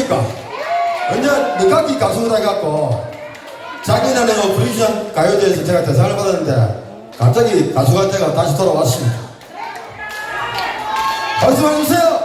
맞습니까? 완전 늦깎이 가수라 해갖고 작년에는 오프리션 뭐 가요제에서 제가 대상을 받았는데 갑자기 가수가 제가 다시 돌아왔습니다. 말씀해 주세요!